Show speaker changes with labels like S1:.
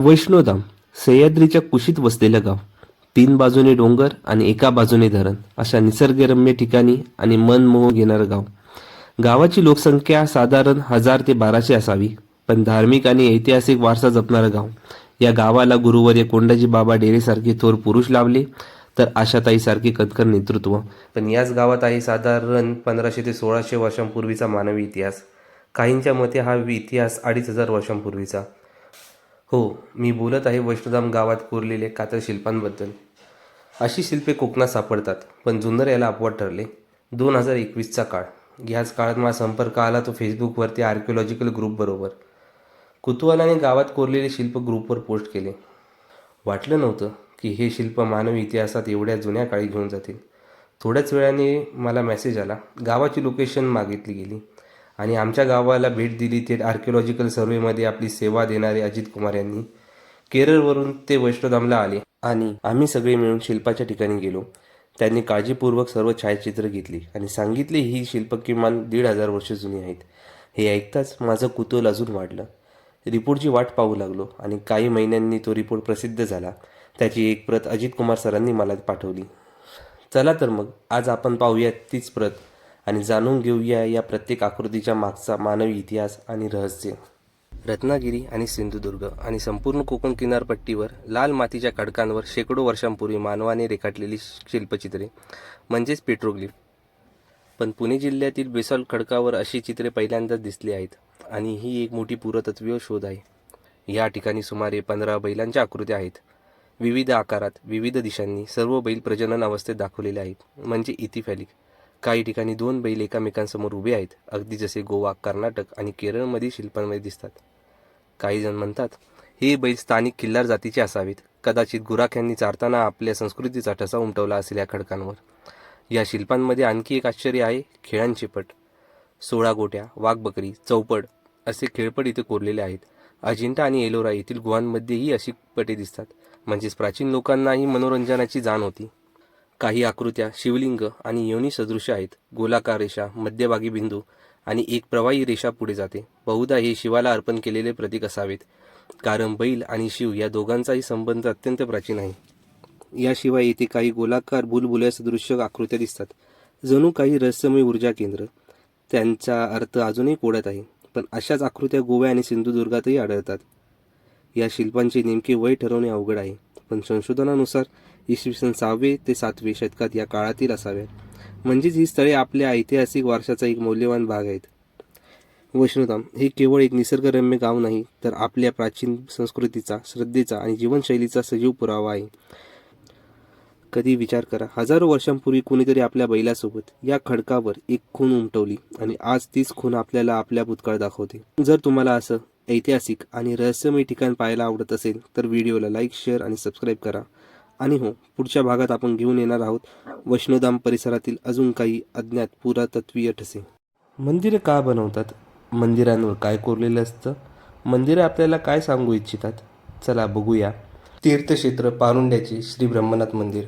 S1: वैष्णोधाम सह्याद्रीच्या कुशीत वसलेलं गाव. तीन बाजूने डोंगर आणि एका बाजूने धरण अशा निसर्गरम्य ठिकाणी आणि मन मोह घेणारं गाव. गावाची लोकसंख्या साधारण हजार ते बाराशे असावी पण धार्मिक आणि ऐतिहासिक वारसा जपणारं गाव. या गावाला गुरुवर्य कोंडाजी बाबा डेरेसारखे थोर पुरुष लाभले तर आशाताईसारखे कणखर नेतृत्व. पण याच गावात आहे साधारण पंधराशे ते सोळाशे वर्षांपूर्वीचा मानवी इतिहास. काहींच्या मते हा इतिहास अडीच हजार वर्षांपूर्वीचा. हो मी बोलत आहे वैष्णोधाम गावात कोरलेले कातर शिल्पांबद्दल. अशी शिल्पे कोकणात सापडतात पण जुन्नर याला अपवाद ठरले. दोन हजार एकवीसचा काळ. ह्याच काळात मला संपर्क आला तो फेसबुकवरती आर्किओलॉजिकल ग्रुपबरोबर कुतूहलाने गावात कोरलेले शिल्प ग्रुपवर पोस्ट केले. वाटलं नव्हतं की हे शिल्प मानवी इतिहासात एवढ्या जुन्या काळी घेऊन जातील. थोड्याच वेळाने मला मेसेज आला. गावाची लोकेशन मागितली गेली. आणि आमच्या गावाला भेट दिली. ते आर्किओलॉजिकल सर्वेमध्ये आपली सेवा देणारे अजित कुमार यांनी. केरळवरून ते वैष्णोधामला आले आणि आम्ही सगळे मिळून शिल्पाच्या ठिकाणी गेलो. त्यांनी काळजीपूर्वक सर्व छायाचित्र घेतली आणि सांगितले ही शिल्प किमान दीड हजार वर्ष जुनी आहेत. हे ऐकताच माझं कुतूहल अजून वाढलं. रिपोर्टची वाट पाहू लागलो आणि काही महिन्यांनी तो रिपोर्ट प्रसिद्ध झाला. त्याची एक प्रत अजित कुमार सरांनी मला पाठवली. चला तर मग आज आपण पाहूयात तीच प्रत. आणि जाणून घेऊया या प्रत्येक आकृतीच्या मागचा मानवी इतिहास आणि रहस्य. रत्नागिरी आणि सिंधुदुर्ग आणि संपूर्ण कोकण किनारपट्टीवर लाल मातीच्या खडकांवर शेकडो वर्षांपूर्वी मानवाने रेखाटलेली शिल्पचित्रे म्हणजेच पेट्रोग्लिफ. पण पुणे जिल्ह्यातील बेसॉल्ट खडकावर अशी चित्रे पहिल्यांदाच दिसली आहेत आणि ही एक मोठी पुरातत्वीय शोध आहे. या ठिकाणी सुमारे पंधरा बैलांच्या आकृत्या आहेत. विविध आकारात विविध दिशांनी सर्व बैल प्रजनन अवस्थेत दाखवलेले आहेत म्हणजे इथिफॅलिक. काही ठिकाणी दोन बैल एकामेकांसमोर उभे आहेत. अगदी जसे गोवा कर्नाटक आणि केरळमध्ये शिल्पांमध्ये दिसतात. काही जण म्हणतात हे बैल स्थानिक किल्लार जातीचे असावेत. कदाचित गुराख्यांनी चारताना आपल्या संस्कृतीचा ठसा उमटवला असेल या खडकांवर. या शिल्पांमध्ये आणखी एक आश्चर्य आहे खेळांचे पट. सोळा गोट्या वाघबकरी चौपड असे खेळपट इथे कोरलेले आहेत. अजिंठा आणि एलोरा येथील गुहांमध्येही अशी पटे दिसतात. म्हणजेच प्राचीन लोकांनाही मनोरंजनाची जाण होती. काही आकृत्या शिवलिंग आणि योनी सदृश आहेत. गोलाकार रेषा मध्यभागी बिंदू आणि एक प्रवाही रेषा पुढे जाते. बहुधा हे शिवाला अर्पण केलेले प्रतीक असावेत. कारण बैल आणि शिव या दोघांचाही संबंध अत्यंत प्राचीन आहे. याशिवाय येथे काही गोलाकार बुलबुल्या सदृश्य आकृत्या दिसतात. जणू काही रहस्यमय ऊर्जा केंद्र. त्यांचा अर्थ अजूनही कोडत आहे. पण अशाच आकृत्या गोव्या आणि सिंधुदुर्गातही आढळतात. या शिल्पांचे नेमके वय ठरवणे अवघड आहे. पण संशोधनानुसार इसवी सन सहावे ते सातवे शतकात या काळातील असाव्यात म्हणजेच ही स्थळे आपल्या ऐतिहासिक वारशाचा एक मौल्यवान भाग आहेत. वैष्णोधाम हे केवळ एक निसर्गरम्य गाव नाही तर आपल्या प्राचीन संस्कृतीचा श्रद्धेचा आणि जीवनशैलीचा सजीव पुरावा आहे. कधी विचार करा हजारो वर्षांपूर्वी कोणीतरी आपल्या बैलासोबत या खडकावर एक खून उमटवली आणि आज तीच खून आपल्याला आपल्या भूतकाळ दाखवते. जर तुम्हाला असं ऐतिहासिक आणि रहस्यमय ठिकाण पाहायला आवडत असेल तर व्हिडिओला लाईक शेअर आणि सबस्क्राईब करा. आणि हो पुढच्या भागात आपण घेऊन येणार आहोत. वैष्णोधाम परिसरातील अजून काही अज्ञात पुरातत्वीय ठसे. मंदिरे का बनवतात? मंदिरांवर काय कोरलेलं असतं? मंदिरं आपल्याला काय सांगू इच्छितात? चला बघूया. तीर्थक्षेत्र पारुंड्याचे श्री ब्रह्मनाथ मंदिर.